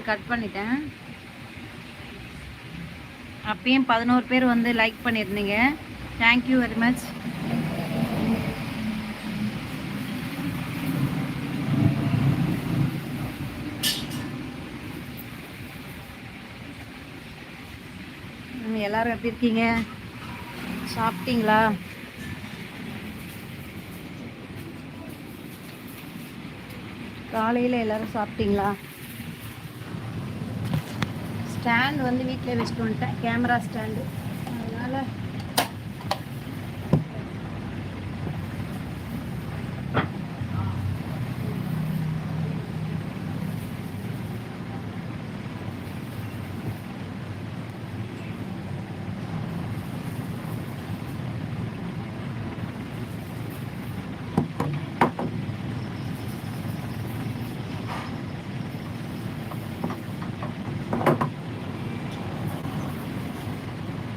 இது கட் பண்ணிட்டேன். அப்பயும் பதினோரு பேர் வந்து லைக் பண்ணியிருந்தீங்க. தேங்க்யூ வெரி மச் எல்லாரும் எப்படி இருக்கீங்க? சாப்பிட்டீங்களா? காலையில் எல்லாரும் சாப்பிட்டீங்களா? ஸ்டாண்ட் வந்து வீட்டில் வச்சுட்டு வந்துட்டேன். கேமரா ஸ்டாண்டு அதனால்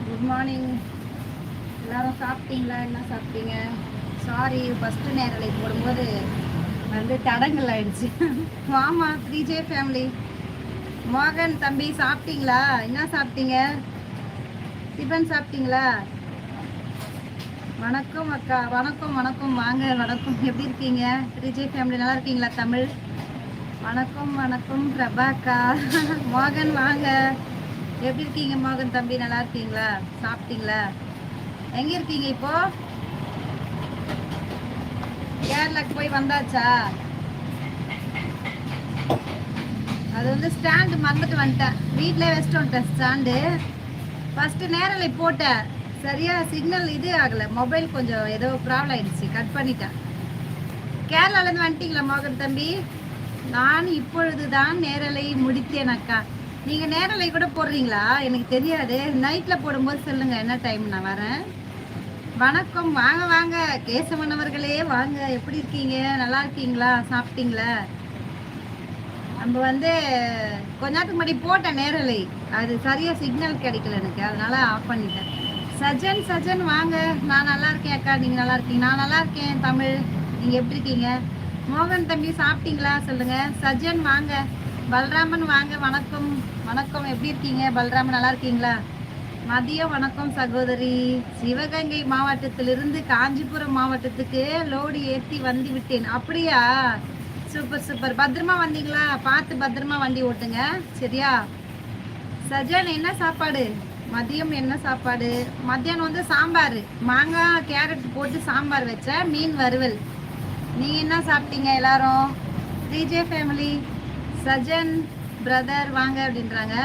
குட் மார்னிங் எல்லாரும் சாப்பிட்டீங்களா? என்ன சாப்பிட்டீங்க? சாரி ஃபஸ்ட்டு நேரலை போடும்போது வந்து தடங்கள் ஆயிடுச்சு. மாமா த்ரீ ஜே ஃபேமிலி மோகன் தம்பி சாப்பிட்டீங்களா? என்ன சாப்பிட்டீங்க? டிஃபன் சாப்பிட்டீங்களா? வணக்கம் அக்கா. வணக்கம் வணக்கம். வாங்க வணக்கம். எப்படி இருக்கீங்க? த்ரீஜே ஃபேமிலி நல்லா இருக்கீங்களா தமிழ்? வணக்கம் வணக்கம் பிரபாக்கா மோகன் வாங்க. எப்படி இருக்கீங்க மோகன் தம்பி? நல்லா இருக்கீங்களா? சாப்பிட்டீங்களா? எங்க இருக்கீங்க இப்போ? கேரளாக்கு போய் வந்தாச்சா? அது வந்து ஸ்டாண்டு மறந்துட்டு வந்துட்டேன். வீட்டிலே வச்சுட்டு வந்துட்டேன் ஸ்டாண்டு. ஃபஸ்ட்டு நேரலை போட்டேன். சரியா சிக்னல் இது ஆகலை. மொபைல் கொஞ்சம் ஏதோ ப்ராப்ளம் ஆயிடுச்சு. கட் பண்ணிட்டேன். கேரளாலேருந்து வந்துட்டீங்களா மோகன் தம்பி? நான் இப்பொழுது தான் நேரலை முடித்தேன் அக்கா. நீங்க நேரலை கூட போடுறீங்களா? எனக்கு தெரியாது. நைட்ல போடும்போது சொல்லுங்க என்ன டைம் நான் வரேன்? வணக்கம். வாங்க வாங்க. கேசவன் அவர்களே வாங்க. எப்படி இருக்கீங்க? நல்லா இருக்கீங்களா? சாப்பிட்டீங்களா? நம்ம வந்து கொஞ்ச நேரத்துக்கு முன்னாடி போட்டேன் நேரலை. அது சரியா சிக்னல் கிடைக்கல எனக்கு. அதனால ஆஃப் பண்ணிட்டேன். சஜன் சஜன் வாங்க. நான் நல்லா இருக்கேன் அக்கா. நீங்க நல்லா இருக்கீங்க? நான் நல்லா இருக்கேன் தமிழ். நீங்க எப்படி இருக்கீங்க? மோகன் தம்பி சாப்பிட்டீங்களா? சொல்லுங்க. சஜன் வாங்க. பல்ராமன் வாங்க. வணக்கம். வணக்கம் எப்படி இருக்கீங்க? பல்ராமன் நல்லா இருக்கீங்களா? மதியம் வணக்கம் சகோதரி. சிவகங்கை மாவட்டத்திலிருந்து காஞ்சிபுரம் மாவட்டத்துக்கு லோடு ஏற்றி வந்து விட்டேன். அப்படியா? Super super. பத்திரமா வந்தீங்களா? பார்த்து பத்திரமா வண்டி ஓட்டுங்க. சரியா? சஜன் என்ன சாப்பாடு? மதியம் என்ன சாப்பாடு? மத்தியானம் வந்து சாம்பார். மாங்காய் கேரட் போட்டு சாம்பார் வச்சேன் மீன் வறுவல். நீங்கள் என்ன சாப்பிட்டீங்க எல்லாரும்? DJ family. சஜன் பிரதர் வாங்க அப்படின்றாங்க.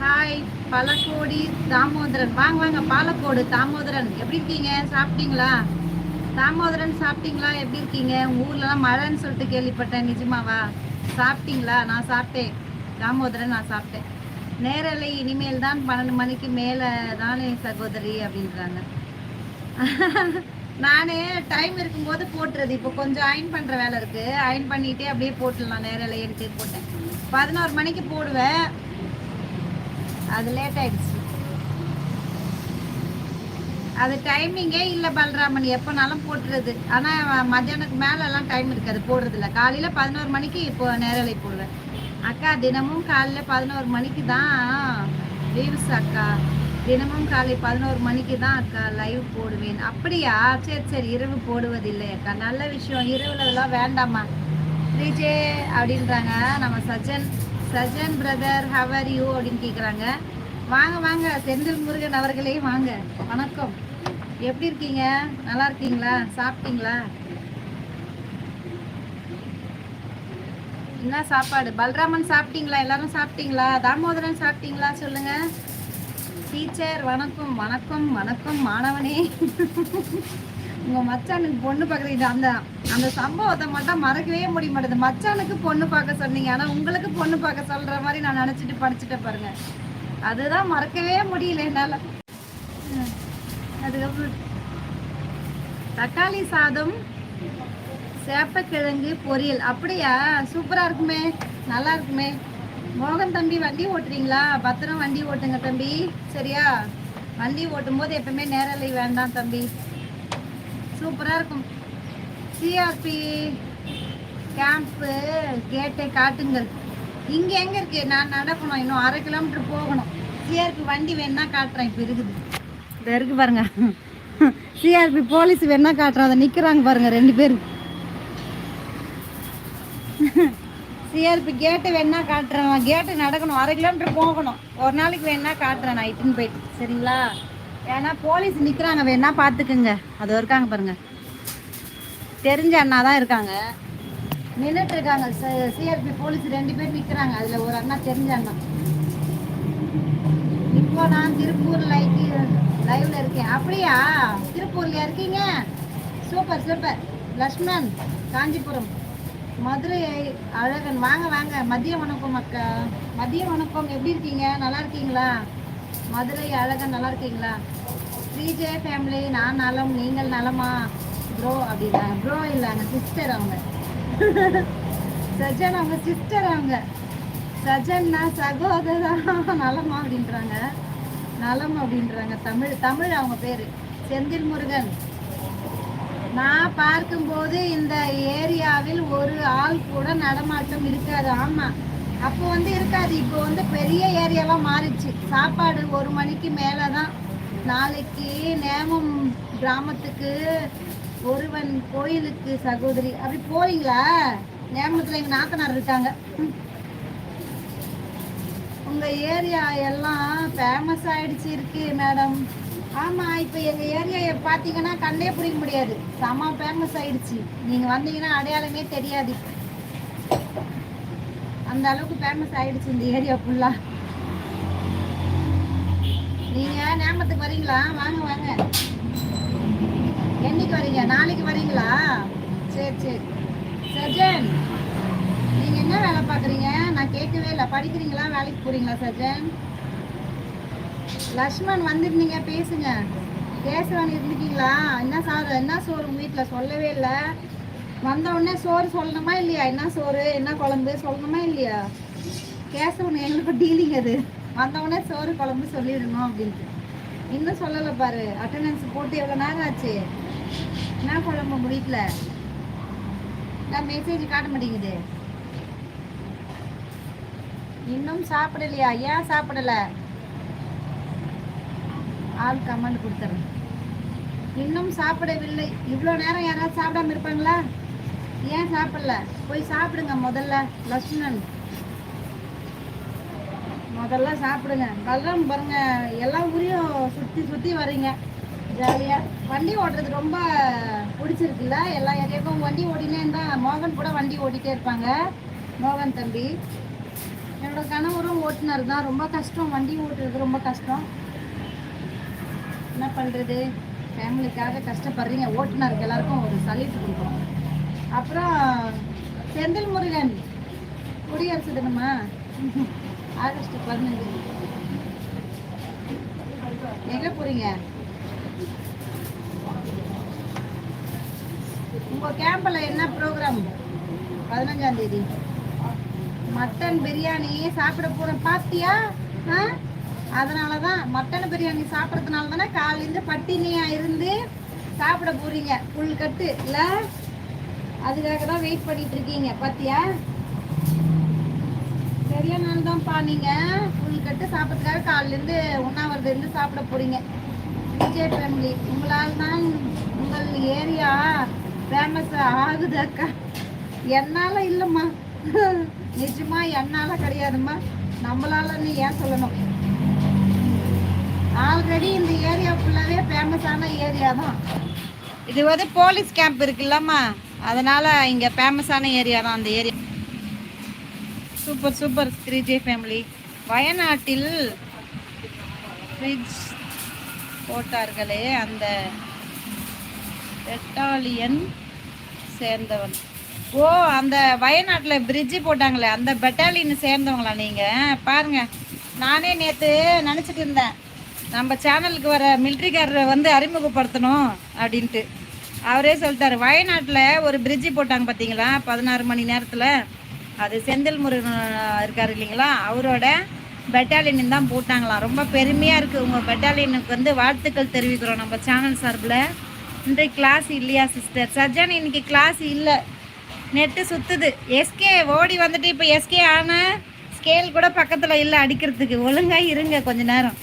ஹாய் பலக்கோடி தாமோதரன். வாங்க வாங்க பாலக்கோடு தாமோதரன். எப்படி இருக்கீங்க? சாப்பிட்டீங்களா? தாமோதரன் சாப்பிட்டீங்களா? எப்படி இருக்கீங்க? ஊர்லலாம் மழைன்னு சொல்லிட்டு கேள்விப்பட்டேன் நிஜமாவா? சாப்பிட்டீங்களா? நான் சாப்பிட்டேன். தாமோதரன் நான் சாப்பிட்டேன். நேரலை இனிமேல் தான் பன்னெண்டு மணிக்கு மேலே தானே சகோதரி அப்படின்றாங்க. நானே டைம் இருக்கும்போது போட்டுறது. இப்போ கொஞ்சம் அயன் பண்ணுற வேலை இருக்குது அயன் பண்ணிட்டே அப்படியே போட்டுடலாம். நேரலை எடுத்து போட்டேன் பதினோரு மணிக்கு போடுவேன். அது லேட் ஆயிடுச்சு. அது டைமிங்கே இல்லை பலராமன் எப்போனாலும் போட்டுறது. ஆனால் மத்தியானத்துக்கு மேலெல்லாம் டைம் இருக்காது போடுறது இல்லை காலையில் பதினோரு மணிக்கு இப்போ நேரலை போடுவேன். அக்கா தினமும் காலையில் பதினோரு மணிக்கு தான் லீவ்ஸ் அக்கா. தினமும் காலை பதினோரு மணிக்கு தான் அக்கா லைவ் போடுவேன். அப்படியா? சரி சரி இரவு போடுவதில்லை அக்கா. நல்ல விஷயம். இரவுலலாம் வேண்டாமா ரீஜே அப்படின்றாங்க. நம்ம Sajan Sajan brother how are you அப்படின்னு கேட்குறாங்க வாங்க வாங்க செந்தில் முருகன் அவர்களே வாங்க. வணக்கம். எப்படி இருக்கீங்க? நல்லா இருக்கீங்களா? சாப்பிட்டீங்களா? என்ன சாப்பாடு? பல்ராமன் சாப்பிட்டீங்களா? எல்லாரும் சாப்பிட்டீங்களா? தாமோதரன் சாப்பிட்டீங்களா? சொல்லுங்க. டீச்சர் வணக்கம் வணக்கம் வணக்கம் மாணவனே. உங்க மச்சானுக்கு பொண்ணு பார்க்குறீங்க அந்த அந்த சம்பவத்தை மட்டும் மறக்கவே முடிய மாட்டேது மச்சானுக்கு பொண்ணு பார்க்க சொன்னீங்க. ஆனா உங்களுக்கு பொண்ணு பார்க்க சொல்ற மாதிரி நான் நினைச்சிட்டு படிச்சுட்டு பாருங்க. அதுதான் மறக்கவே முடியல என்னால. ம். அதுக்கப்புறம் தக்காளி சாதம் சேப்பக்கிழங்கு பொரியல். அப்படியா? சூப்பரா இருக்குமே. நல்லா இருக்குமே. மோகன் தம்பி வண்டி ஓட்டுறீங்களா? பத்திரம் வண்டி ஓட்டுங்க தம்பி. சரியா? வண்டி ஓட்டும் போது எப்பவுமே நேரலை வேண்டாம் தம்பி. சூப்பராக இருக்கும். சிஆர்பி கேம்ப்பு கேட்டை காட்டுங்கள். இங்கே எங்கே இருக்கு? நான் நடக்கணும். இன்னும் அரை கிலோமீட்டர் போகணும். சிஆர்பி வண்டி வேணா காட்டுறேன். இப்போ இருக்குது. இதை இருக்கு பாருங்க. சிஆர்பி போலீஸ் வேணா காட்டுறேன். அதை நிற்கிறாங்க பாருங்க ரெண்டு பேரும். சிஆர்பி கேட்டு வேணா காட்டுறேன். கேட்டு நடக்கணும். அரை கிலோமீட்டர் போகணும். ஒரு நாளைக்கு வேணா காட்டுறேன். நான் இட்டுன்னு போயிட்டு. சரிங்களா? ஏன்னா போலீஸ் நிற்கிறாங்க வேணா பார்த்துக்குங்க அது இருக்காங்க பாருங்க. தெரிஞ்ச அண்ணா தான் இருக்காங்க. நின்றுட்டு இருக்காங்க. சிஆர்பி போலீஸ் ரெண்டு பேர் நிற்கிறாங்க அதில் ஒரு அண்ணா தெரிஞ்ச அண்ணா. இப்போ நான் திருப்பூர் லைக்கு லைவ்ல இருக்கேன். அப்படியா? திருப்பூர்ல இருக்கீங்க? Super super. லக்ஷ்மண் காஞ்சிபுரம். மதுரை அழகன். வாங்க வாங்க. மதிய வணக்கம் அக்கா. மதிய வணக்கம். எப்படி இருக்கீங்க? நல்லா இருக்கீங்களா? மதுரை அழகா நல்லா இருக்கீங்களா? ஸ்ரீஜே ஃபேமிலி நான் நலம் நீங்கள் நலமா? ப்ரோ அப்படின்னா ப்ரோ இல்லைங்க சிஸ்டர் அவங்க. சஜன் அவங்க சிஸ்டர் அவங்க. சஜன்னா சகோதரா? நலமா அப்படின்றாங்க. நலம் அப்படின்றாங்க. தமிழ் தமிழ் அவங்க பேர். செந்தில் முருகன். நான் பார்க்கும்போது இந்த ஏரியாவில் ஒரு ஆள் கூட நடமாட்டம் இருக்காது. ஆமாம் அப்போ வந்து இருக்காது. இப்போ வந்து பெரிய ஏரியாலாம் மாறிடுச்சு. சாப்பாடு ஒரு மணிக்கு மேலே தான் நாளைக்கு நேமம் கிராமத்துக்கு ஒருவன் கோயிலுக்கு சகோதரி. அப்படி போறீங்களா? நேமத்தில் எங்கள் நாத்தனார் இருக்காங்க. உங்கள் உங்க ஏரியா எல்லாம் ஃபேமஸ் ஆயிடுச்சு இருக்கு மேடம் ஆமா இப்போ எங்க ஏரியா பாத்தீங்கன்னா கண்ணே பிடிக்க முடியாது. செம ஃபேமஸ் ஆயிடுச்சு. நீங்க வந்தீங்கன்னா அடையாளமே தெரியாது. அந்த அளவுக்கு ஃபேமஸ் ஆயிடுச்சு இந்த ஏரியா ஃபுல்லா நீங்க நேமத்துக்கு வரீங்களா? வாங்க வாங்க. என்னைக்கு வரீங்க? நாளைக்கு வரீங்களா? சரி சரி. சஜன் நீங்க என்ன வேலை பாக்குறீங்க நான் கேட்கவே இல்லை. படிக்கிறீங்களா? வேலைக்கு போறீங்களா சஜன்? லக்ஷ்மண் வந்திருந்தீங்க பேசுங்க. கேசவன் இருந்துக்கீங்களா என்ன சார்? என்ன சோறு வீட்டில் சொல்லவே இல்லை. வந்த உடனே சோறு சொல்லணுமா இல்லையா? என்ன சோறு? என்ன குழம்பு? சொல்லணுமா இல்லையா? கேசவன் எங்களுக்கு டீலிங் அது. வந்த உடனே சோறு குழம்பு சொல்லிடணும் அப்படின்ட்டு. இன்னும் சொல்லலை பாரு. அட்டண்டன்ஸ் போட்டு எவ்வளோ நேரம் ஆச்சு? என்ன குழம்பு உங்க வீட்டில் நான் மெசேஜ் காட்ட மாட்டேங்குது? இன்னும் சாப்பிடலையா? ஏன் சாப்பிடல? ஆள் கமெண்ட் கொடுத்துறேன். இன்னும் சாப்பிடவில்லை. இவ்வளோ நேரம் யாராவது சாப்பிடாம இருப்பாங்களா? ஏன் சாப்பிடல? போய் சாப்பிடுங்க முதல்ல லக்ஷ்மணன் முதல்ல சாப்பிடுங்க. பல்ராம் பாருங்க எல்லா ஊரையும் சுற்றி சுற்றி வரீங்க ஜாலியாக வண்டி ஓட்டுறது ரொம்ப பிடிச்சிருக்குல்ல? எல்லா ஏரியாவுக்கும் வண்டி ஓடினே இருந்தால் மோகன் கூட வண்டி ஓட்டிகிட்டே இருப்பாங்க. மோகன் தம்பி. என்னோட கணவரும் ஓட்டுனர் தான். ரொம்ப கஷ்டம். வண்டி ஓட்டுறது ரொம்ப கஷ்டம். என்ன பண்ணுறது ஃபேமிலிக்காக கஷ்டப்படுறீங்க. ஓட்டுநருக்கு எல்லாருக்கும் ஒரு சலிப்பு கொடுக்குறோம் அப்புறம் செந்தில் முருகன் குடியரசு தினமா? ஆகஸ்ட் பதினஞ்சு. எங்க போறீங்க? உங்க கேம்ப்ல என்ன ப்ரோக்ராம் பதினஞ்சாம் தேதி. மட்டன் பிரியாணி சாப்பிட போறேன் பாத்தியா? ஆ? அதனாலதான் மட்டன் பிரியாணி சாப்பிட்றதுனால தானே காலையில பட்டினியா இருந்து சாப்பிட போறீங்க. புல் கட்டு இல்லை? அதுக்காக தான் வெயிட் பண்ணிட்டு இருக்கீங்க பாத்தியா? சரியா நாள் தான்ப்பா நீங்க. புல் கட்டு சாப்பிட்றதுக்காக காலையில இருந்து இருந்து சாப்பிட போறீங்க. விஜய் ஃபேமிலி உங்களால் தான் உங்கள் ஏரியா ஃபேமஸ் ஆகுது அக்கா என்னால இல்லைம்மா. நிஜமா என்னால கிடையாதும்மா. நம்மளாலன்னு ஏன் சொல்லணும்? ஆல்ரெடி இந்த ஏரியா ஃபுல்லாவே ஃபேமஸான ஏரியா தான். இது வந்து போலீஸ் கேம்ப் இருக்குல்லம்மா. அதனால் இங்கே ஃபேமஸான ஏரியா தான் அந்த ஏரியா சூப்பர் சூப்பர் த்ரீஜே ஃபேமிலி வயநாட்டில் ஃப்ரிட்ஜ் போட்டார்களே அந்த பெட்டாலியன் சேர்ந்தவன். ஓ அந்த வயநாட்டில் பிரிட்ஜி போட்டாங்களே அந்த பெட்டாலியன் சேர்ந்தவங்களா நீங்கள் பாருங்க நானே நேற்று நினச்சிட்டு இருந்தேன். நம்ம சேனலுக்கு வர மிலிட்ரிக்காரரை வந்து அறிமுகப்படுத்தணும் அப்படின்ட்டு. அவரே சொல்லிட்டாரு வயநாட்டில் ஒரு பிரிட்ஜி போட்டாங்க பார்த்தீங்களா பதினாறு மணி நேரத்தில்? அது செந்தில் முருகன் இருக்கார் இல்லைங்களா? அவரோட பெட்டாலியன் தான் போட்டாங்களாம். ரொம்ப பெருமையாக இருக்குது உங்கள் பெட்டாலியனுக்கு வந்து வாழ்த்துக்கள் தெரிவிக்கிறோம் நம்ம சேனல் சார்பில். இன்றைக்கு கிளாஸ் இல்லையா சிஸ்டர் சஜன் இன்னைக்கு கிளாஸ் இல்லை. நெட்டு சுற்றுது எஸ்கே ஓடி வந்துட்டு இப்போ எஸ்கே ஆன ஸ்கேல் கூட பக்கத்தில் இல்லை அடிக்கிறதுக்கு. ஒழுங்காக இருங்க கொஞ்ச நேரம்.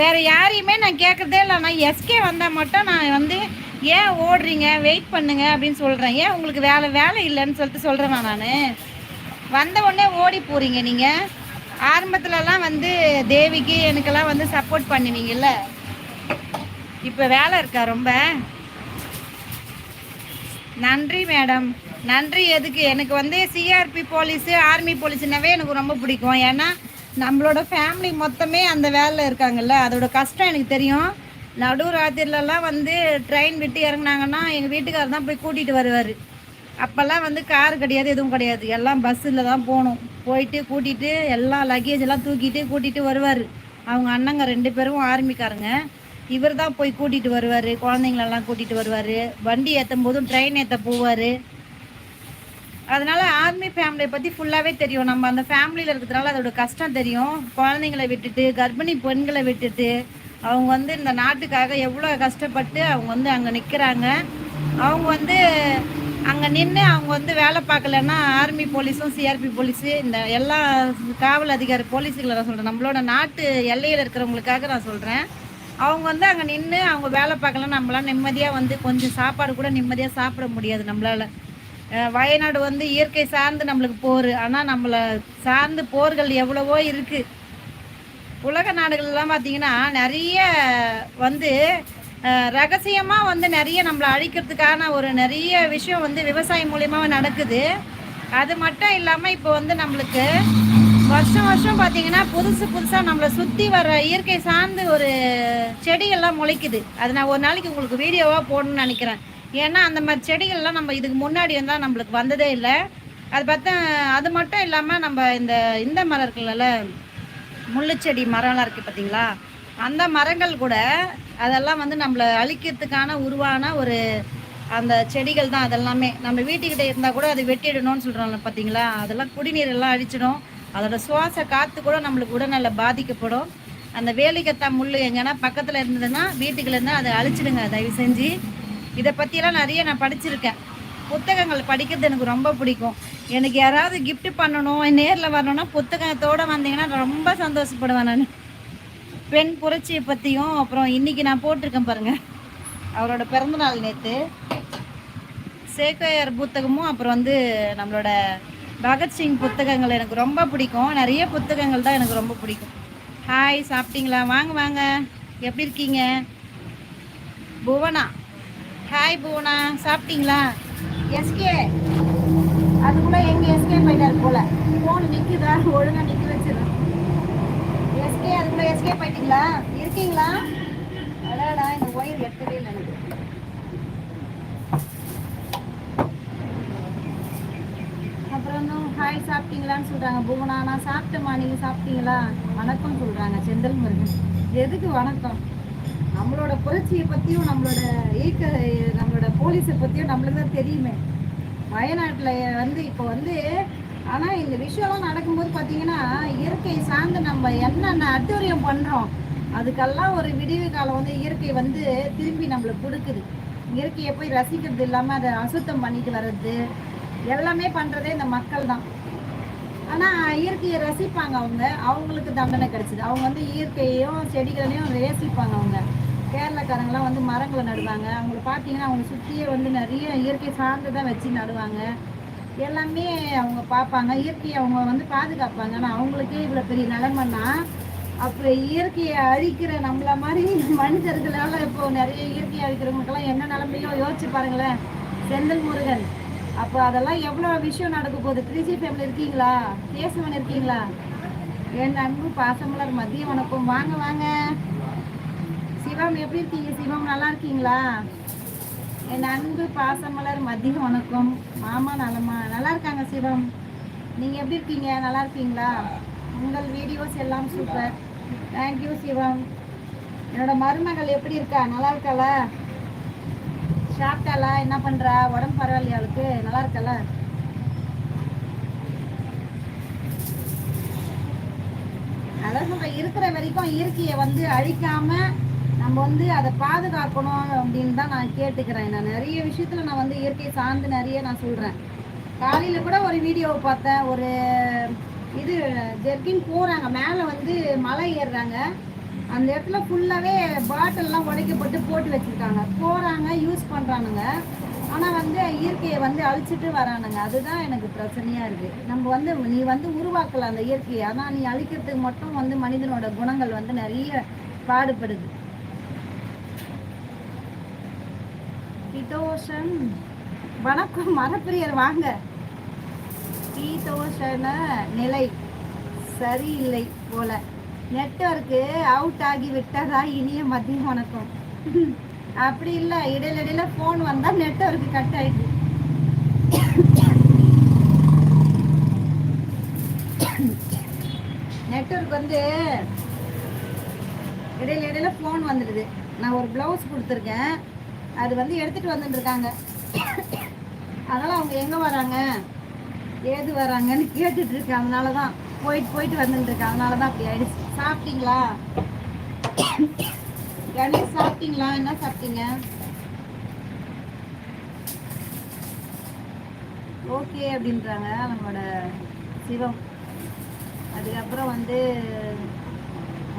வேறு யாரையுமே நான் கேட்குறதே இல்லை. நான் எஸ்கே வந்தால் மட்டும் நான் வந்து ஏன் ஓடுறீங்க? வெயிட் பண்ணுங்க அப்படின்னு சொல்கிறேன் ஏன் உங்களுக்கு வேலை வேலை இல்லைன்னு சொல்லிட்டு சொல்கிறேன் நான்? வந்த உடனே ஓடி போகிறீங்க நீங்கள் ஆரம்பத்துலலாம் வந்து தேவிக்கு எனக்கெல்லாம் வந்து சப்போர்ட் பண்ணுவீங்கல்ல இப்போ வேலை இருக்கா ரொம்ப? நன்றி மேடம். நன்றி எதுக்கு? எனக்கு வந்து சிஆர்பி போலீஸு ஆர்மி போலீஸ்னாவே எனக்கு ரொம்ப பிடிக்கும். ஏன்னா நம்மளோட ஃபேமிலி மொத்தமே அந்த வேலையில் இருக்காங்கல்ல? அதோட கஷ்டம் எனக்கு தெரியும். நடு ராத்திரிலலாம் வந்து ட்ரெயின் விட்டு இறங்குனாங்கன்னா எங்கள் வீட்டுக்காரர் தான் போய் கூட்டிகிட்டு வருவார். அப்போல்லாம் வந்து கார் கிடையாது எதுவும் கிடையாது. எல்லாம் பஸ்ஸில் தான் போகணும். போயிட்டு கூட்டிகிட்டு எல்லாம் லக்கேஜ் எல்லாம் தூக்கிட்டு கூட்டிகிட்டு வருவார். அவங்க அண்ணங்க ரெண்டு பேரும் ஆர்மிக்காரங்க. இவர் தான் போய் கூட்டிகிட்டு வருவார். குழந்தைங்களெல்லாம் கூட்டிகிட்டு வருவார். வண்டி ஏற்றும் போதும் ட்ரெயின் ஏற்ற போவார். அதனால் ஆர்மி ஃபேமிலியை பற்றி ஃபுல்லாகவே தெரியும். நம்ம அந்த ஃபேமிலியில் இருக்கிறதுனால அதோட கஷ்டம் தெரியும். குழந்தைங்களை விட்டுட்டு கர்ப்பிணி பெண்களை விட்டுட்டு அவங்க வந்து இந்த நாட்டுக்காக எவ்வளோ கஷ்டப்பட்டு அவங்க வந்து அங்கே நிற்கிறாங்க. அவங்க வந்து அங்கே நின்று அவங்க வந்து வேலை பார்க்கலன்னா ஆர்மி போலீஸும் சிஆர்பி போலீஸு இந்த எல்லா காவல் அதிகாரி போலீஸுகளை நான் சொல்கிறேன் நம்மளோட நாட்டு எல்லையில் இருக்கிறவங்களுக்காக நான் சொல்கிறேன் அவங்க வந்து அங்கே நின்று அவங்க வேலை பார்க்கலாம் நம்மளாம் நிம்மதியாக வந்து கொஞ்சம் சாப்பாடு கூட நிம்மதியாக சாப்பிட முடியாது நம்மளால். வயநாடு வந்து இயற்கை சார்ந்து நம்மளுக்கு போர் ஆனால் நம்மளை சார்ந்து போர்கள் எவ்வளவோ இருக்குது உலக நாடுகள்லாம் பார்த்தீங்கன்னா நிறைய வந்து ரகசியமாக வந்து நிறைய நம்மளை அழிக்கிறதுக்கான ஒரு நிறைய விஷயம் வந்து விவசாயம் மூலியமாக நடக்குது. அது மட்டும் இல்லாமல் இப்போ வந்து நம்மளுக்கு வருஷம் வருஷம் பார்த்தீங்கன்னா புதுசு புதுசாக நம்மளை சுற்றி வர இயற்கை சார்ந்து ஒரு செடிகள்லாம் முளைக்குது. அது நான் ஒரு நாளைக்கு உங்களுக்கு வீடியோவாக போடணும்னு நினைக்கிறேன். ஏன்னா அந்த மாதிரி செடிகள்லாம் நம்ம இதுக்கு முன்னாடி வந்தால் நம்மளுக்கு வந்ததே இல்லை. அது பார்த்தா அது மட்டும் இல்லாமல் நம்ம இந்த இந்த மரம் முள்ளுச்செடி மரம்லாம் இருக்குது பார்த்தீங்களா அந்த மரங்கள் கூட அதெல்லாம் வந்து நம்மளை அழிக்கிறதுக்கான உருவான ஒரு அந்த செடிகள் தான் அதெல்லாமே. நம்ம வீட்டுக்கிட்ட இருந்தால் கூட அதை வெட்டிடணும்னு சொல்கிறாங்க பார்த்தீங்களா அதெல்லாம் குடிநீர் எல்லாம் அழிச்சிடும். அதோட சுவாச காற்று கூட நம்மளுக்கு உடல்நல பாதிக்கப்படும். அந்த வேலிக்கத்தா முள் எங்கன்னா பக்கத்தில் இருந்ததுன்னா வீட்டுக்குள்ளேருந்தால் அதை அழிச்சிடுங்க தயவு செஞ்சு. இதை பற்றியெல்லாம் நிறைய நான் படிச்சிருக்கேன். புத்தகங்கள் படிக்கிறது எனக்கு ரொம்ப பிடிக்கும். எனக்கு யாராவது கிஃப்ட் பண்ணணும் நேரில் வரணும்னா புத்தகத்தோடு வந்தீங்கன்னா ரொம்ப சந்தோஷப்படுவேன் நான். பெண் புரட்சியை பற்றியும் அப்புறம் இன்னைக்கு நான் போட்டிருக்கேன் பாருங்கள் அவரோட பிறந்தநாள் நேற்று சேக்கையார் புத்தகமும் அப்புறம் வந்து நம்மளோட பகத்சிங் புத்தகங்கள் எனக்கு ரொம்ப பிடிக்கும். நிறைய புத்தகங்கள் தான் எனக்கு ரொம்ப பிடிக்கும். ஹாய் சாப்பிட்டீங்களா? வாங்க வாங்க. எப்படி இருக்கீங்க? புவனா. ஹாய் புவனா. சாப்பிட்டீங்களா? S K. அதுக்குள்ள எங்க எஸ்கே போயிட்டாரு போல. போன் நிக்குதா? ஒழுங்கா நிக்க வச்சிடும் எஸ்கே அதுக்குள்ள எஸ்கே போயிட்டீங்களா? இருக்கீங்களா? அடாடா இந்த ஒயர் எட்டவே இல்லை எனக்கு. அப்புறம் ஹாய் சாப்பிட்டீங்களான்னு சொல்றாங்க. புவனா நான் சாப்பிட்டேம்மா நீங்க சாப்பிட்டீங்களா? வணக்கம் சொல்றாங்க செந்தல் முருகன் எதுக்கு வணக்கம்? நம்மளோட புரட்சியை பத்தியும் நம்மளோட இயக்க நம்மளோட போலீஸை பத்தியும் நம்மளுக்கு தான் தெரியுமே. வயநாட்டில் வந்து இப்போ வந்து ஆனால் இந்த விஷயம்லாம் நடக்கும்போது பார்த்தீங்கன்னா இயற்கை சார்ந்து நம்ம என்னென்ன அட்டூழியம் பண்ணுறோம் அதுக்கெல்லாம் ஒரு விடிவு காலம் வந்து இயற்கை வந்து திரும்பி நம்மளுக்கு கொடுக்குது. இயற்கையை போய் ரசிக்கிறது இல்லாமல் அதை அசுத்தம் பண்ணிட்டு வர்றது எல்லாமே பண்ணுறதே இந்த மக்கள் தான். ஆனால் இயற்கையை ரசிப்பாங்க அவங்க அவங்களுக்கு தண்டனை கிடைச்சிது. அவங்க வந்து இயற்கையையும் செடிகளையும் ரசிப்பாங்க அவங்க. கேரளக்காரங்களாம் வந்து மரங்களை நடுவாங்க. அவங்கள பார்த்தீங்கன்னா அவங்க சுற்றியே வந்து நிறைய இயற்கை சார்ந்து தான் வச்சு நடுவாங்க. எல்லாமே அவங்க பார்ப்பாங்க. இயற்கையை அவங்க வந்து பாதுகாப்பாங்க. ஆனால் அவங்களுக்கே இவ்வளோ பெரிய நிலைமைன்னா அப்புறம் இயற்கையை அழிக்கிற நம்மள மாதிரி மனிதர்களால் இப்போ நிறைய இயற்கையை அழிக்கிறவங்களுக்கெல்லாம் என்ன நிலமையோ யோசிச்சு பாருங்களேன். செந்தில் முருகன். அப்போ அதெல்லாம் எவ்வளோ விஷயம் நடக்க போகுது? த்ரீஜி ஃபேமிலி இருக்கீங்களா? கேசவன் இருக்கீங்களா? என் அன்பு பாசமலர் மதிய வணக்கம். வாங்க வாங்க. சிவம் எப்படி இருக்கீங்க? சிவம் நல்லா இருக்கீங்களா? என் அன்பு பாசமலர் மதிய வணக்கம். மாமா நலமா? நல்லா இருக்காங்க சிவம்? நீங்கள் எப்படி இருக்கீங்க? நல்லா இருக்கீங்களா? உங்கள் வீடியோஸ் எல்லாம் சூப்பர். தேங்க்யூ சிவம். என்னோட மருமகள் எப்படி இருக்கா? நல்லா இருக்காளா? சாப்பிட்டாளா? என்ன பண்ணுறா உடம்பு பரவாயில்லையா அவளுக்கு? நல்லா இருக்கல அதான் சொல்கிறேன் இருக்கிற வரைக்கும் இயற்கையை வந்து அழிக்காம நம்ம வந்து அதை பாதுகாக்கணும் அப்படின்னு தான் நான் கேட்டுக்கிறேன். நான் நிறைய விஷயத்துல நான் வந்து இயற்கை சார்ந்து நிறைய நான் சொல்றேன். காலையில கூட ஒரு வீடியோவை பார்த்தேன். ஒரு இது ஜெர்கின் போகிறாங்க மேலே வந்து மலை ஏறுறாங்க. அந்த இடத்துல ஃபுல்லாகவே பாட்டில்லாம் உடைக்கப்பட்டு போட்டு வச்சுருக்காங்க. போகிறாங்க யூஸ் பண்ணுறானுங்க ஆனால் வந்து இயற்கையை வந்து அழிச்சிட்டு வரானுங்க. அதுதான் எனக்கு பிரச்சனையாக இருக்குது நம்ம வந்து நீ வந்து உருவாக்கலாம் அந்த இயற்கையை. ஆனால் நீ அழிக்கிறதுக்கு மட்டும் வந்து மனிதனோட குணங்கள் வந்து நிறைய பாடுபடுது. தோஷன் வணக்கம் மரப்பிரியர் வாங்க. தீதோஷன நிலை சரியில்லை போல. நெட்வொர்க்கு அவுட் ஆகி விட்டதா? இனிய மதியம் வணக்கம். அப்படி இல்லை இடையில இடையில ஃபோன் வந்தால் நெட்வொர்க்கு கட் ஆயிடுது. நெட்வொர்க் வந்து இடையில இடையில ஃபோன் வந்துடுது. நான் ஒரு ப்ளவுஸ் கொடுத்துருக்கேன். அது வந்து எடுத்துட்டு வந்துட்டு இருக்காங்க. அதனால அவங்க எங்கே வராங்க? ஏது வராங்கன்னு கேட்டுட்டு இருக்கேன் அதனால தான் போயிட்டு போயிட்டு வந்துட்டு இருக்கேன் அதனால தான் அப்படி ஆயிடுச்சு. சாப்பிட்டீங்களா? கணேஷ் சாப்பிட்டீங்களா? என்ன சாப்பிட்டீங்க? ஓகே அப்படின்றாங்க நம்மளோட சிவம். அதுக்கப்புறம் வந்து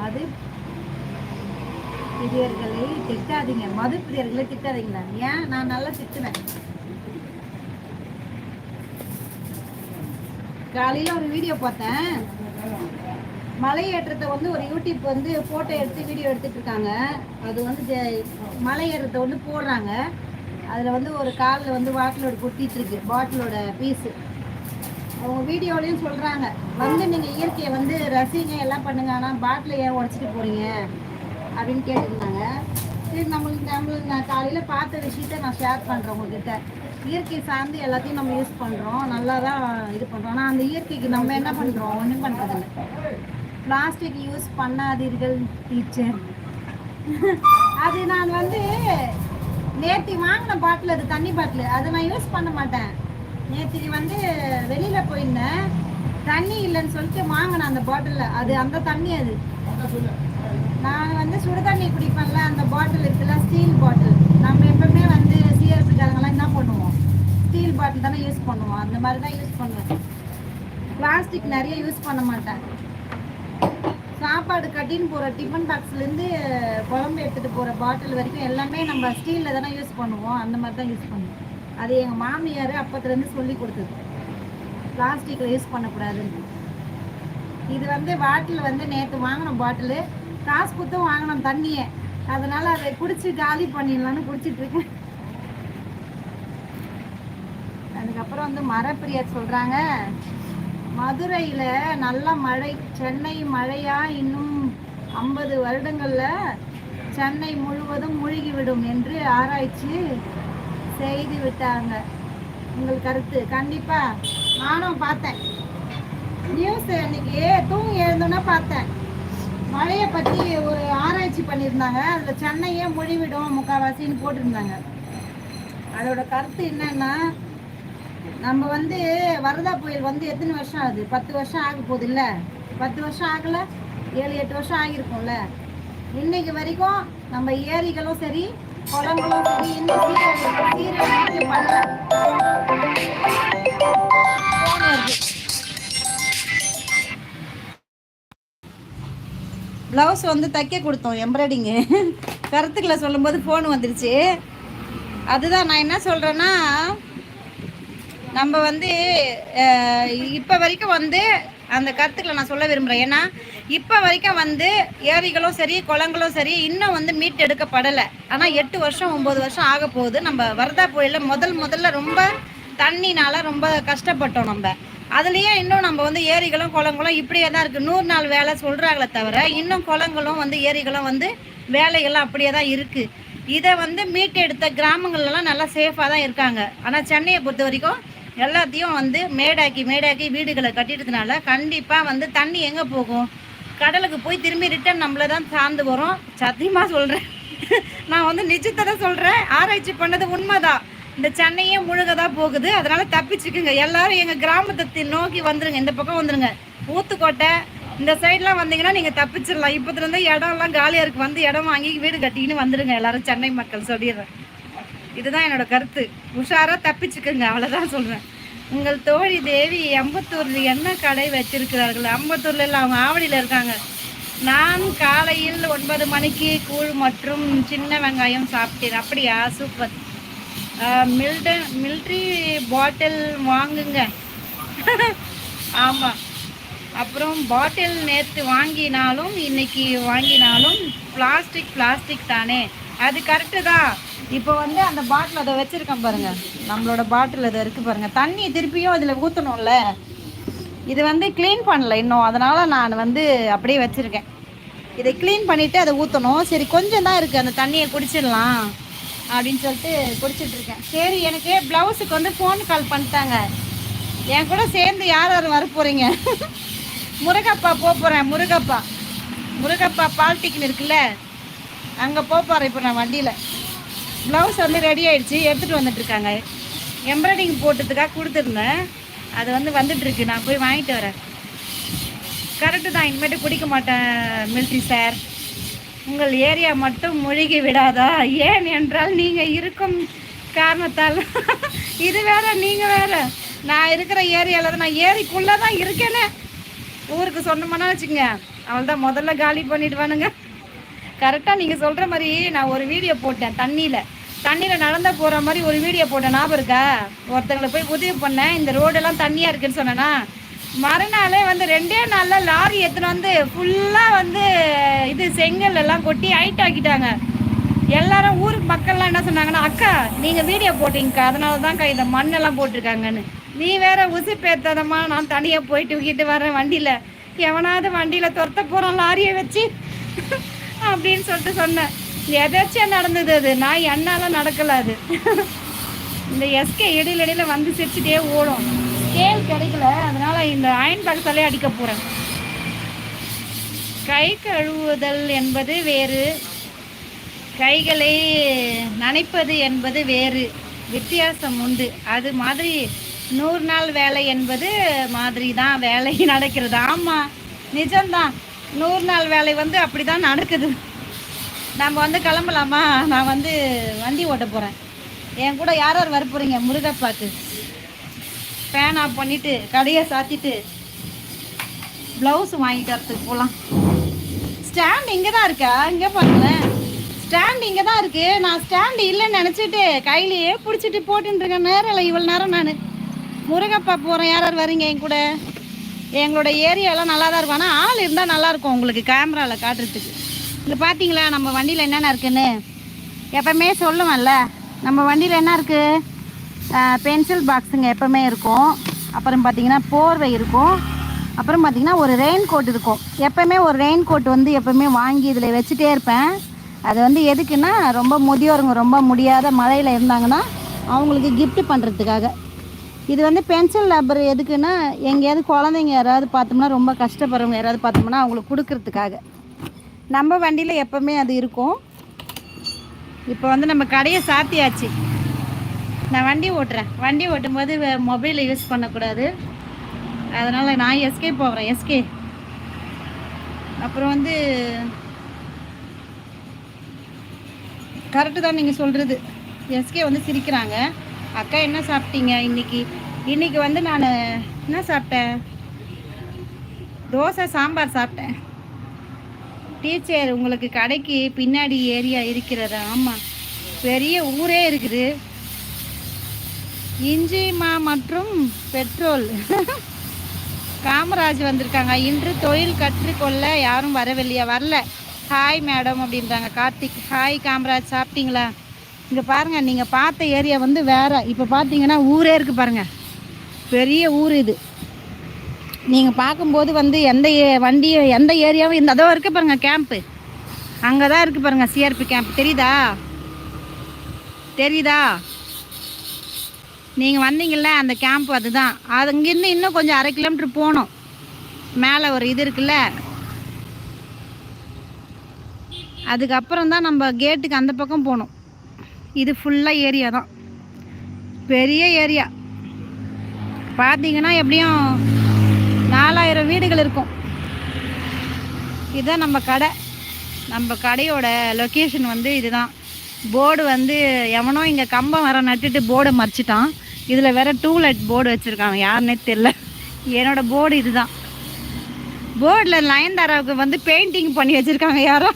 அது பிரியர்களை திட்டாதீங்க. மது பிரியர்களை திட்டாதீங்களா ஏன்? நான் நல்லா திட்டுவேன். காலையில ஒரு வீடியோ பார்த்தேன். மலையேற்றத்தை வந்து ஒரு யூடியூப் வந்து போட்டோ எடுத்து வீடியோ எடுத்துட்டு இருக்காங்க. அது வந்து ஜெ- வந்து போடுறாங்க. அதில் வந்து ஒரு காலில் வந்து வாட்டிலோட கொட்டிட்டு இருக்கு. பாட்டிலோட பீஸு அவங்க வீடியோலையும் சொல்கிறாங்க வந்து நீங்கள் இயற்கையை வந்து ரசிங்க எல்லாம் பண்ணுங்க. ஆனால் பாட்டிலை ஏன் உடச்சிட்டு போறீங்க? அப்படின்னு கேட்டிருந்தாங்க. சரி நம்மளுக்கு நம்மளுக்கு நான் காலையில் பார்த்த விஷயத்த நான் ஷேர் பண்ணுறேன் உங்ககிட்ட. இயற்கை சார்ந்து எல்லாத்தையும் நம்ம யூஸ் பண்ணுறோம் நல்லா தான் இது பண்ணுறோம் ஆனால் அந்த இயற்கைக்கு நம்ம என்ன பண்ணுறோம் ஒன்றும் பண்ணுறதில்ல பிளாஸ்டிக் யூஸ் பண்ணாதீர்கள் டீச்சர் அது நான் வந்து நேற்று வாங்கின பாட்டில் அது தண்ணி பாட்டில் அதை நான் யூஸ் பண்ண மாட்டேன். நேற்றுக்கு வந்து வெளியில் போயிருந்தேன். தண்ணி இல்லைன்னு சொல்லிட்டு வாங்கினேன் அந்த பாட்டிலில் அது அந்த தண்ணி அது. நான் வந்து சுடு தண்ணி குடிப்பேன்ல அந்த பாட்டில் இருக்குல்ல ஸ்டீல் பாட்டில் நம்ம எப்பவுமே வந்து சிஆர்பிக்காரங்களாம் என்ன பண்ணுவோம்? ஸ்டீல் பாட்டில் தானே யூஸ் பண்ணுவோம். அந்த மாதிரி தான் யூஸ் பண்ணுவேன். பிளாஸ்டிக் நிறைய யூஸ் பண்ண மாட்டேன். சாப்பாடு கட்டின்னு போகிற டிஃபன் பாக்ஸ்லேருந்து குழம்பு எடுத்துகிட்டு போகிற பாட்டில் வரைக்கும் எல்லாமே நம்ம ஸ்டீலில் தானே யூஸ் பண்ணுவோம். அந்த மாதிரி தான் யூஸ் பண்ணுவோம். அது எங்கள் மாமியார் அப்பத்துலேருந்து சொல்லி கொடுத்தது. பிளாஸ்டிக்கில் யூஸ் பண்ணக்கூடாதுன்னு. இது வந்து பாட்டில் வந்து நேற்று வாங்கின பாட்டிலு காசு கொடுத்து வாங்கினோம் தண்ணியை. அதனால அதை குடிச்சு காலி பண்ணிடலான்னு குடிச்சிட்டு இருக்கேன் அதுக்கப்புறம் வந்து மரப்பிரியர் சொல்றாங்க. மதுரையில நல்ல மழை சென்னை மழையா இன்னும் ஐம்பது வருடங்கள்ல சென்னை முழுவதும் மூழ்கிவிடும் என்று ஆராய்ச்சி செய்து விட்டாங்க. உங்கள் கருத்து? கண்டிப்பா. நானும் பார்த்தேன். நியூஸ் அன்னைக்கு தூங்கி எழுந்தோன்னா பார்த்தேன். மழையை பற்றி ஒரு ஆராய்ச்சி பண்ணியிருந்தாங்க. அதில் சென்னையே மொழிவிடும் முக்கால்வாசின்னு போட்டிருந்தாங்க. அதோட கருத்து என்னன்னா நம்ம வந்து வரதா புயல் வந்து எத்தனை வருஷம் ஆகுது? பத்து வருஷம் ஆக போகுது இல்லை பத்து வருஷம் ஆகல ஏழு எட்டு வருஷம் ஆகியிருக்கும்ல. இன்னைக்கு வரைக்கும் நம்ம ஏரிகளும் சரி குளங்களும் சரி இன்னும் சீரழிவு சீரழிவு பண்ணல. ப்ளவுஸ் வந்து தைக்க கொடுத்தோம் எம்ப்ராய்டிங்கு கருத்துக்களை சொல்லும்போது ஃபோன் வந்துடுச்சு அதுதான் நான் என்ன சொல்கிறேன்னா நம்ம வந்து இப்போ வரைக்கும் வந்து அந்த கருத்துக்களை நான் சொல்ல விரும்புகிறேன் ஏன்னா இப்போ வரைக்கும் வந்து ஏரிகளும் சரி குளங்களும் சரி இன்னும் வந்து மீட் எடுக்கப்படலை. ஆனால் எட்டு வருஷம் ஒம்பது வருஷம் ஆக போகுது நம்ம வரதா புயலில் முதல் முதல்ல ரொம்ப தண்ணினால ரொம்ப கஷ்டப்பட்டோம் நம்ம. அதுலேயே இன்னும் நம்ம வந்து ஏரிகளும் குளங்களும் இப்படியே தான் இருக்குது நூறு நாள் வேலை சொல்கிறாங்களே தவிர இன்னும் குளங்களும் வந்து ஏரிகளும் வந்து வேலைகள்லாம் அப்படியே தான் இருக்குது இதை வந்து மீட்டெடுத்த கிராமங்கள்லாம் நல்லா சேஃபாக தான் இருக்காங்க. ஆனால் சென்னையை பொறுத்த வரைக்கும் எல்லாத்தையும் வந்து மேடாக்கி மேடாக்கி வீடுகளை கட்டிட்டதுனால கண்டிப்பாக வந்து தண்ணி எங்கே போகும்? கடலுக்கு போய் திரும்பி ரிட்டர்ன் நம்மள தான் சார்ந்து வரும். சத்தியமாக சொல்கிறேன் நான் வந்து நிச்சயத்தை தான் சொல்கிறேன் ஆராய்ச்சி பண்ணது உண்மைதான். இந்த சென்னையே முழுகதா போகுது. அதனால தப்பிச்சுக்குங்க. எல்லாரும் எங்கள் கிராமத்தை நோக்கி வந்துருங்க. இந்த பக்கம் வந்துருங்க. ஊத்துக்கோட்டை இந்த சைட்லாம் வந்தீங்கன்னா நீங்கள் தப்பிச்சிடலாம் இப்போதுலேருந்து இடம்லாம் காலியாக இருக்கு. வந்து இடம் வாங்கி வீடு கட்டிக்கின்னு வந்துருங்க. எல்லாரும் சென்னை மக்கள் சொல்லிடுறேன். இதுதான் என்னோட கருத்து. உஷாரா தப்பிச்சுக்குங்க. அவ்வளோதான் சொல்கிறேன் உங்கள் தோழி தேவி அம்பத்தூர்ல என்ன கடை வச்சிருக்கிறார்கள்? அம்பத்தூர்ல இல்லை அவங்க ஆவடியில் இருக்காங்க. நான் காலையில் ஒன்பது மணிக்கு கூழ் மற்றும் சின்ன வெங்காயம் சாப்பிட்டேன். அப்படியா? சூப்பர். மில்டன் மில்ட்ரி பாட்டில் வாங்குங்க. ஆமாம் அப்புறம் பாட்டில் நேற்று வாங்கினாலும் இன்னைக்கு வாங்கினாலும் பிளாஸ்டிக் பிளாஸ்டிக் தானே. அது கரெக்டு தான் இப்போ வந்து அந்த பாட்டில் அதை வச்சுருக்கேன் பாருங்கள் நம்மளோட பாட்டில் அதை இருக்குது பாருங்கள் தண்ணி திருப்பியும் அதில் ஊற்றணும்ல இது வந்து க்ளீன் பண்ணல இன்னும். அதனால் நான் வந்து அப்படியே வச்சுருக்கேன். இதை க்ளீன் பண்ணிவிட்டு அதை ஊற்றணும் சரி கொஞ்சம் தான் இருக்குது அந்த தண்ணியை குடிச்சிடலாம். அப்படின்னு சொல்லிட்டு குடிச்சிட்டு இருக்கேன் சரி எனக்கு ப்ளவுஸுக்கு வந்து ஃபோன் கால் பண்ணிட்டாங்க. என் கூட சேர்ந்து யார் யார் வர போகிறீங்க முருகப்பா போக போகிறேன் முருகப்பா. முருகப்பா பால்டிக்கன் இருக்குல்ல? அங்கே போக போகிறேன் இப்போ நான் வண்டியில். ப்ளவுஸ் வந்து ரெடி ஆகிடுச்சி எடுத்துகிட்டு வந்துட்டுருக்காங்க. எம்ப்ராய்டிங் போட்டதுக்காக கொடுத்துருந்தேன். அது வந்து வந்துட்டுருக்கு நான் போய் வாங்கிட்டு வரேன். கரெக்டு தான் இனிமேட்டு குடிக்க மாட்டேன் மில்ட்ரி சார் உங்கள் ஏரியா மட்டும் மூழ்கி விடாதா? ஏன் என்றால் நீங்கள் இருக்கும் காரணத்தால். இது வேற நீங்கள் வேற. நான் இருக்கிற ஏரியாவில் தான் நான் ஏரிக்குள்ளே தான் இருக்கேனே. ஊருக்கு சொன்னோம்னா வச்சுங்க அவள் தான் முதல்ல காலி பண்ணிடுவானுங்க. கரெக்டாக நீங்கள் சொல்கிற மாதிரி நான் ஒரு வீடியோ போட்டேன் தண்ணியில். தண்ணியில் நடந்த போகிற மாதிரி ஒரு வீடியோ போட்டேன் ஞாபகம் இருக்கா? ஒருத்தங்களை போய் உதவி பண்ணேன் இந்த ரோடெல்லாம் தண்ணியாக இருக்குன்னு சொன்னேன்னா மறுநாளே வந்து ரெண்டே நாளில் லாரி எடுத்துன்னு வந்து ஃபுல்லாக வந்து இது செங்கல் எல்லாம் கொட்டி ஹைட் ஆக்கிட்டாங்க. எல்லாரும் ஊருக்கு மக்கள்லாம் என்ன சொன்னாங்கன்னா அக்கா நீங்கள் வீடியோ போட்டிங்கக்கா அதனால தான்க்கா இந்த மண்ணெல்லாம் போட்டிருக்காங்கன்னு. நீ வேற உசு பேத்தாதம்மா நான் தனியாக போயிட்டு தூக்கிட்டு வரேன் வண்டியில். எவனாவது வண்டியில் துரத்த போகிறோம் லாரியை வச்சு. அப்படின்னு சொல்லிட்டு சொன்னேன். எதாச்சும் நடந்தது அது. நான் என்னால் நடக்கல அது. இந்த எஸ்கே இடையில இடையில வந்து சிரிச்சுட்டே ஓடும். ஸ்கேல் கிடைக்கல அதனால இந்த அயன் பாக்ஸாலே அடிக்க போகிறேன் கை கழுவுதல் என்பது வேறு கைகளை நனைப்பது என்பது வேறு வித்தியாசம் உண்டு. அது மாதிரி நூறு நாள் வேலை என்பது மாதிரி தான் வேலை நடக்கிறது. ஆமாம் நிஜம்தான். நூறு நாள் வேலை வந்து அப்படி தான் நடக்குது. நம்ம வந்து கிளம்பலாமா? நான் வந்து வண்டி ஓட்ட போகிறேன் என் கூட யார் யார் வரப்போகிறீங்க முருகப்பாக்கு ஃபேன் ஆஃப் பண்ணிவிட்டு கடையை சாத்திட்டு ப்ளவுஸ் வாங்கிட்டு வரத்துக்கு போகலாம் ஸ்டாண்ட் இங்கே தான் இருக்கா? இங்கே பாருங்களேன். ஸ்டாண்ட் இங்கே தான் இருக்குது நான் ஸ்டாண்டு இல்லைன்னு நினச்சிட்டு கையிலேயே பிடிச்சிட்டு போட்டுன்னு இருக்கேன். நேரம் இல்லை இவ்வளோ நேரம் நான். முருகப்பா போகிறேன் யார் யார் வரீங்க என் கூட? எங்களோட ஏரியாலாம் நல்லா தான் இருக்கும். ஆனால் ஆள் இருந்தால் நல்லாயிருக்கும் உங்களுக்கு கேமராவில் காட்டுறதுக்கு. இங்கே பார்த்தீங்களா நம்ம வண்டியில் என்னென்ன இருக்குன்னு? எப்பவுமே சொல்லுவேன்ல நம்ம வண்டியில் என்ன இருக்குது பென்சில் பாக்ஸுங்க எப்போவுமே இருக்கும். அப்புறம் பார்த்தீங்கன்னா போர்வை இருக்கும். அப்புறம் பார்த்தீங்கன்னா ஒரு ரெயின் கோட் இருக்கும். எப்போவுமே ஒரு ரெயின் கோட் வந்து எப்போவுமே வாங்கி இதில் வச்சுட்டே இருப்பேன். அது வந்து எதுக்குன்னா ரொம்ப முதியோருங்க ரொம்ப முடியாத மழையில் இருந்தாங்கன்னா அவங்களுக்கு கிஃப்ட் பண்ணுறதுக்காக இது வந்து பென்சில் ரப்பர் எதுக்குன்னா எங்கேயாவது குழந்தைங்க யாராவது பார்த்தோம்னா ரொம்ப கஷ்டப்படுறவங்க யாராவது பார்த்தோம்னா அவங்களுக்கு கொடுக்கறதுக்காக. நம்ம வண்டியில் எப்போவுமே அது இருக்கும். இப்போ வந்து நம்ம கடையை சாத்தியாச்சு. நான் வண்டி ஓட்டுறேன். வண்டி ஓட்டும்போது மொபைலை யூஸ் பண்ணக்கூடாது. அதனால் நான் எஸ்கே போகிறேன் எஸ்கே அப்புறம் வந்து கரெக்டு தான் நீங்கள் சொல்கிறது எஸ்கே வந்து சிரிக்கிறாங்க. அக்கா என்ன சாப்பிட்டீங்க இன்னைக்கு? இன்னைக்கு வந்து நான் என்ன சாப்பிட்டேன்? தோசை சாம்பார் சாப்பிட்டேன். டீச்சர் உங்களுக்கு கடைக்கு பின்னாடி ஏரியா இருக்கிறது. ஆமாம் பெரிய ஊரே இருக்குது. இஞ்சி மா மற்றும் பெட்ரோல். காமராஜ் வந்திருக்காங்க. இன்று தொழில் கற்றுக்கொள்ள யாரும் வரவில்லையா வரல. ஹாய் மேடம் அப்படின்றாங்க. கார்த்திக் ஹாய் காமராஜ் சாப்பிட்டீங்களா? இங்கே பாருங்கள் நீங்கள் பார்த்த ஏரியா வந்து வேறு. இப்போ பார்த்தீங்கன்னா ஊரே இருக்குது பாருங்கள் பெரிய ஊர் இது. நீங்கள் பார்க்கும்போது வந்து எந்த ஏ- வண்டி எந்த ஏரியாவும் இந்த அதோ இருக்குது பாருங்கள் கேம்ப்பு அங்கே தான் இருக்குது பாருங்கள் சிஆர்பி கேம்ப் தெரியுதா? தெரியுதா? நீங்கள் வந்தீங்கள்ல அந்த கேம்ப் அதுதான். அது இங்கேருந்து இன்னும் கொஞ்சம் அரை கிலோமீட்டர் போகணும். மேலே ஒரு இது இருக்குல்ல? அதுக்கப்புறம் தான் நம்ம கேட்டுக்கு அந்த பக்கம் போகணும். இது ஃபுல்லாக ஏரியா தான். பெரிய ஏரியா பார்த்தீங்கன்னா எப்படியும் நாலாயிரம் வீடுகள் இருக்கும். இதுதான் நம்ம கடை. நம்ம கடையோட லொக்கேஷன் வந்து இதுதான். போர்டு வந்து எவனோ இங்கே கம்பம் வர நட்டுட்டு போர்டை மறைச்சிட்டான். இதில் வேற டூலெட் போர்டு வச்சுருக்காங்க. யாருன்னே தெரில என்னோட போர்டு இதுதான். போர்டில் நயன்தாராவுக்கு வந்து பெயிண்டிங் பண்ணி வச்சுருக்காங்க யாரோ.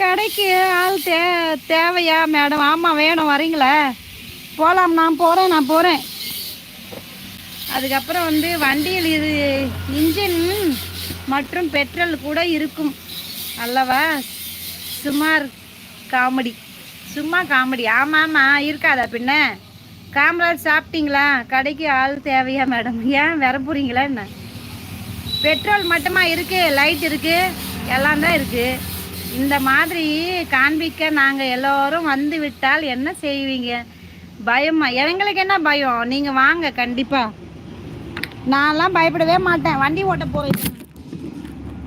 கடைக்கு ஆள் தே தேவையா மேடம் ஆமாம் வேணும். வரீங்களா? போகலாம் நான் போகிறேன் நான் போகிறேன் அதுக்கப்புறம் வந்து வண்டியில் இது இன்ஜின் மற்றும் பெட்ரோல் கூட இருக்கும். அல்லவா? சுமார் காமெடி சும்மா காமெடி. ஆமாம் ஆமாம் இருக்காதா பின்ன? காமராஜ் சாப்பிட்டீங்களா? கடைக்கு ஆள் தேவையா மேடம்? ஏன் வர போகிறீங்களா என்ன? பெட்ரோல் மட்டுமா இருக்குது லைட் இருக்குது எல்லாம் தான் இருக்குது இந்த மாதிரி காண்பிக்க நாங்கள் எல்லோரும் வந்து விட்டால் என்ன செய்வீங்க? பயமா? எங்களுக்கு என்ன பயம்? நீங்கள் வாங்க கண்டிப்பாக நான்லாம் பயப்படவே மாட்டேன். வண்டி ஓட்ட போகிறேன்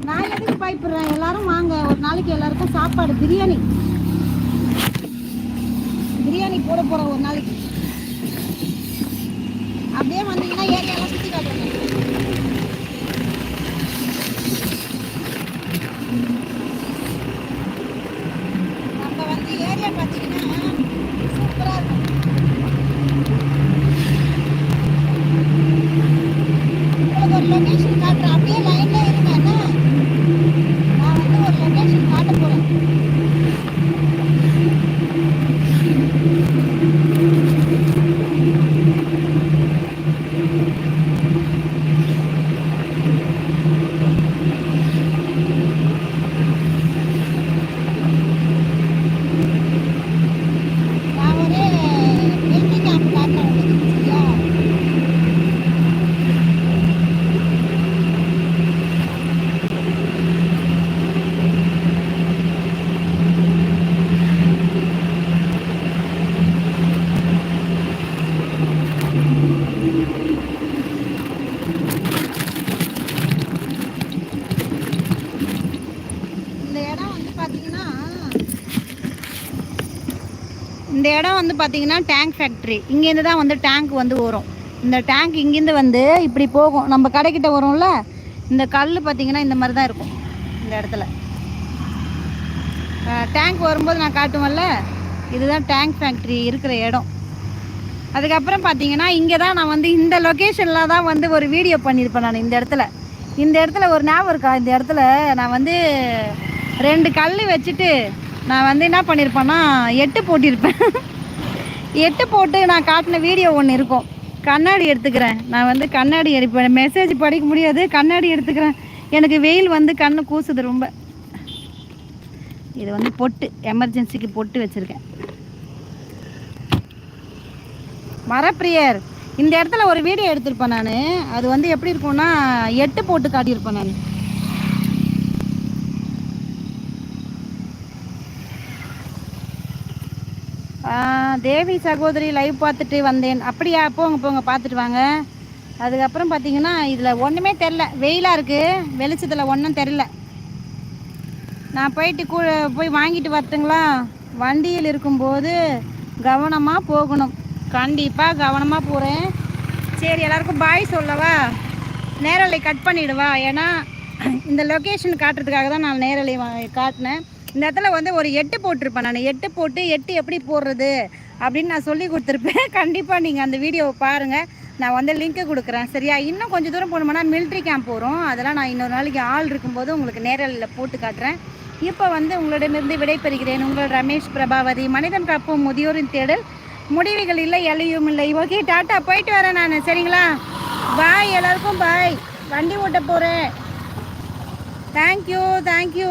நான் எதுக்கு பயப்படுறேன்? எல்லாரும் வாங்க. ஒரு நாளைக்கு எல்லாருக்கும் சாப்பாடு பிரியாணி. பிரியாணி போட போகிறேன் ஒரு நாளைக்கு அப்படியே வந்தீங்கன்னா ஏரியாலாம் சுற்றி காட்டுறேன் நம்ம வந்து ஏரியா பார்த்தீங்கன்னா சூப்பராக இருக்கும் உங்களுக்கு ஒரு லொகேஷன் காட்டுறேன் அப்படியே லைன்ல இருங்க என்ன நான் வந்து ஒரு லொகேஷன் காட்ட போறேன் நான் ஒரு மிலிட்ரி கேம்ப் காட்டுறேன் உங்களுக்கு சரியா இந்த இடம் வந்து பார்த்தீங்கன்னா இந்த இடம் வந்து பார்த்தீங்கன்னா டேங்க் ஃபேக்ட்ரி இங்கேருந்து தான் வந்து டேங்க் வந்து வரும் இந்த டேங்க் இங்கேருந்து வந்து இப்படி போகும். நம்ம கடைக்கிட்ட வரும்ல இந்த கல் பார்த்தீங்கன்னா இந்த மாதிரி தான் இருக்கும். இந்த இடத்துல. டேங்க் வரும்போது நான் காட்டுவேன்ல இதுதான் டேங்க் ஃபேக்ட்ரி இருக்கிற இடம். அதுக்கப்புறம் பார்த்தீங்கன்னா இங்கே தான் நான் வந்து இந்த லொக்கேஷனில் தான் வந்து ஒரு வீடியோ பண்ணியிருப்பேன் நான் இந்த இடத்துல. இந்த இடத்துல ஒரு ஞாபகம் இருக்கா? இந்த இடத்துல நான் வந்து ரெண்டு கல் வச்சுட்டு நான் வந்து என்ன பண்ணியிருப்பேன்னா எட்டு போட்டிருப்பேன். எட்டு போட்டு நான் காட்டின வீடியோ ஒன்று இருக்கும். கண்ணாடி எடுத்துக்கிறேன். நான் வந்து கண்ணாடி எடுப்பேன் மெசேஜ் படிக்க முடியாது. கண்ணாடி எடுத்துக்கிறேன். எனக்கு வெயில் வந்து கண்ணு கூசுது ரொம்ப. இது வந்து பொட்டு எமர்ஜென்சிக்கு பொட்டு வச்சுருக்கேன். மரப்பிரியர் இந்த இடத்துல ஒரு வீடியோ எடுத்திருப்பேன் நான். அது வந்து எப்படி இருக்கும்னா எட்டு போட்டு காட்டியிருப்பேன் நான். தேவி சகோதரி லைவ் பார்த்துட்டு வந்தேன். அப்படியா? போங்க போங்க பார்த்துட்டு வாங்க. அதுக்கப்புறம் பார்த்தீங்கன்னா இதில் ஒன்றுமே தெரில வெயிலாக இருக்குது வெளிச்சத்தில் ஒன்றும் தெரில நான் போயிட்டு கூ போய் வாங்கிட்டு வரட்டுங்களா? வண்டியில் இருக்கும்போது கவனமாக போகணும். கண்டிப்பாக கவனமாக போகிறேன் சரி எல்லாருக்கும் பாய் சொல்லவா? நேரலை கட் பண்ணிவிடுவா ஏன்னா இந்த லொக்கேஷன் காட்டுறதுக்காக தான் நான் நேரலை காட்டினேன். இந்த இடத்துல வந்து ஒரு எட்டு போட்டிருப்பேன் நான். எட்டு போட்டு எட்டு எப்படி போடுறது அப்படின்னு நான் சொல்லி கொடுத்துருப்பேன். கண்டிப்பாக நீங்கள் அந்த வீடியோவை பாருங்கள் நான் வந்து லிங்க்கு கொடுக்குறேன். சரியா? இன்னும் கொஞ்சம் தூரம் போகணும்னா மிலிட்ரி கேம்ப் போகிறோம் அதெல்லாம் நான் இன்னொரு நாளைக்கு ஆள் இருக்கும்போது உங்களுக்கு நேரலில் போட்டு காட்டுறேன். இப்போ வந்து உங்களிடமிருந்து விடைபெறுகிறேன். உங்கள் ரமேஷ் பிரபாவதி. மனிதன் காப்போம் முதியோரின் தேடல். முடிவுகள் இல்லை எல்லையும் இல்லை. ஓகே டாட்டா போயிட்டு வரேன் நான். சரிங்களா? பாய் எல்லாருக்கும் பாய். வண்டி ஓட்ட போகிறேன் தேங்க்யூ தேங்க்யூ